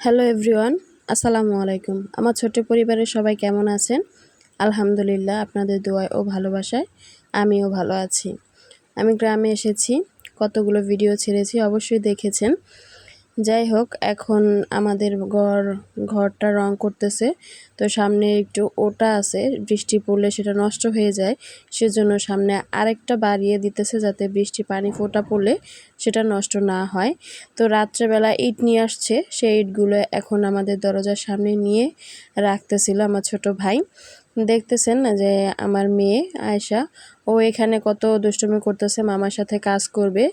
Hello everyone আসসালামু আলাইকুম। আমার ছোট্ট পরিবারের সবাই কেমন আছেন? আলহামদুলিল্লাহ, আপনাদের দোয়ায় ও ভালোবাসায় আমিও ভালো আছি। আমি গ্রামে এসেছি, কতগুলো ভিডিও ছেড়েছি অবশ্যই দেখেছেন। যাই হোক, এখন আমাদের ঘর, ঘরটা রং করতেছে। তো সামনে একটু ওটা আছে, বৃষ্টি পড়লে সেটা নষ্ট হয়ে যায়। সেজন্য সামনে আরেকটা বাড়িয়ে দিতেছে যাতে বৃষ্টি পানি ফোটা পড়লে সেটা নষ্ট না হয়। তো রাত্রেবেলা ইট নিয়ে আসছে, সেই ইটগুলো এখন আমাদের দরজার সামনে নিয়ে রাখতেছিল আমার ছোট ভাই। দেখতেছেন যে আমার মেয়ে আয়সা ও এখানে কত দুষ্টুমি করতেছে, মামার সাথে কাজ করবে,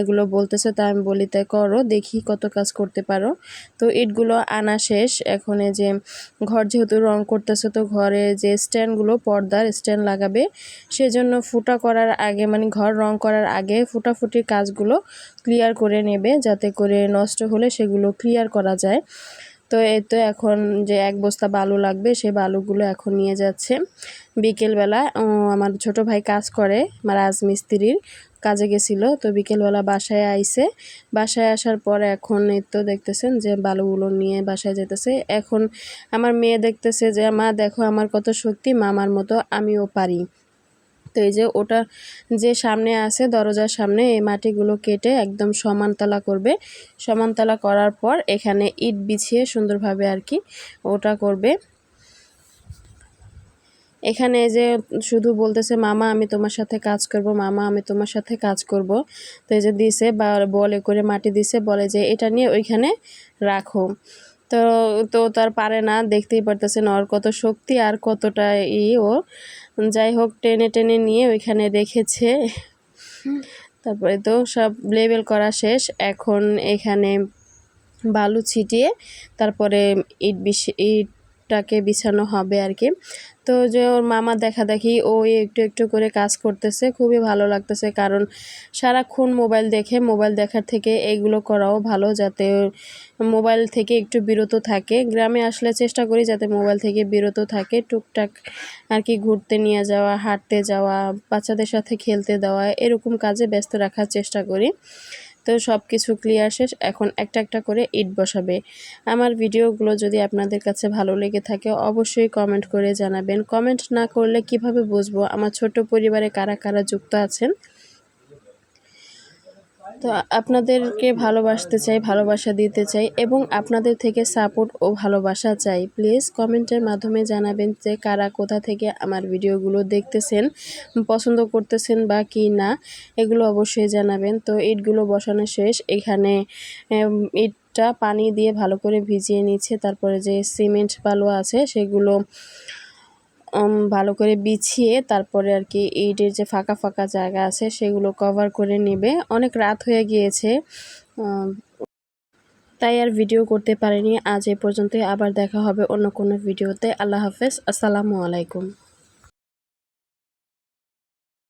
এগুলো বলতেছে, তা আমি বলি তাই করো, দেখি কত কাজ করতে পারো। তো ইটগুলো আনা শেষ, এখন যে ঘর যেহেতু রং করতেছে, তো ঘরে যে স্ট্যান্ডগুলো, পর্দার স্ট্যান্ড লাগাবে, সেজন্য ফুটা করার আগে মানে ঘর রং করার আগে ফুটাফুটির কাজগুলো ক্লিয়ার করে নেবে, যাতে করে নষ্ট হলে সেগুলো ক্লিয়ার করা যায়। তো এই তো এখন যে এক বস্তা বালু লাগবে সেই বালুগুলো এখন নিয়ে যাচ্ছে। বিকেলবেলা আমার ছোট ভাই কাজ করে, আমার রাজমিস্ত্রির কাজে গেছিল, তো বিকেলবেলা বাসায় আইসে বাসায় আসার পর এখন তো দেখতেছেন যে বালুগুলো নিয়ে বাসায় যেতেছে। এখন আমার মেয়ে দেখতেছে যে, মা, দেখো আমার কত শক্তি, মামার মতো আমিও পারি। এই যে ওটা যে সামনে আছে, দরজার সামনে, এই মাটিগুলো কেটে একদম সমানতলা করবে। সমানতলা করার পর এখানে ইট বিছিয়ে সুন্দরভাবে আর কি ওটা করবে। এখানে যে শুধু বলতেছে, মামা, আমি তোমার সাথে কাজ করব, মামা, আমি তোমার সাথে কাজ করব। তো এই যে দিছে বা বলে করে মাটি দিছে, বলে যে, এটা নিয়ে ওইখানে রাখো। তো তো তার পারে না, দেখতেই পারতেছেন ওর কত শক্তি আর কতটা ই ও। যাই হোক, টেনে টেনে নিয়ে ওইখানে রেখেছে। তারপরে তো সব লেবেল করা শেষ। এখন এখানে বালু ছিটিয়ে তারপরে ইট বিশ ইটটাকে বিছানো হবে আর কি। তো যে ওর মামা দেখা দেখি ও একটু একটু করে কাজ করতেছে, খুবই ভালো লাগতেছে কারণ সারাক্ষণ মোবাইল দেখে, মোবাইল দেখার থেকে এইগুলো করাও ভালো যাতে মোবাইল থেকে একটু বিরত থাকে। গ্রামে আসলে চেষ্টা করি যাতে মোবাইল থেকে বিরত থাকে, টুকটাক আর কি ঘুরতে নিয়ে যাওয়া, হাঁটতে যাওয়া, বাচ্চাদের সাথে খেলতে দেওয়া, এরকম কাজে ব্যস্ত রাখার চেষ্টা করি। তো সব কিছু ক্লিয়ার শেষ। এখন একটা একটা করে ইট বসাবে। আমার ভিডিওগুলো যদি আপনাদের কাছে ভালো লেগে থাকে, অবশ্যই কমেন্ট করে জানাবেন। কমেন্ট না করলে কীভাবে বুঝব? আমার ছোট পরিবারে কারা কারা যুক্ত আছেন? তো আপনাদেরকে ভালোবাসতে চাই, ভালোবাসা দিতে চাই এবং আপনাদের থেকে সাপোর্ট ও ভালোবাসা চাই। প্লিজ কমেন্টের মাধ্যমে জানাবেন যে কারা কোথা থেকে আমার ভিডিওগুলো দেখতেছেন, পছন্দ করতেছেন বা কি না, এগুলো অবশ্যই জানাবেন। তো ইটগুলো বসানো শেষ, এখানে ইটটা পানি দিয়ে ভালো করে ভিজিয়ে নিচ্ছে, তারপরে যে সিমেন্ট বালু আছে সেগুলো ভালো করে বিছিয়ে তারপরে আর কি ইটের যে ফাঁকা ফাঁকা জায়গা আছে সেগুলো কভার করে নেবে। অনেক রাত হয়ে গিয়েছে তাই আর ভিডিও করতে পারিনি। আজ এ পর্যন্তই, আবার দেখা হবে অন্য কোনো ভিডিওতে আল্লাহ হাফেজ, আসসালামু আলাইকুম।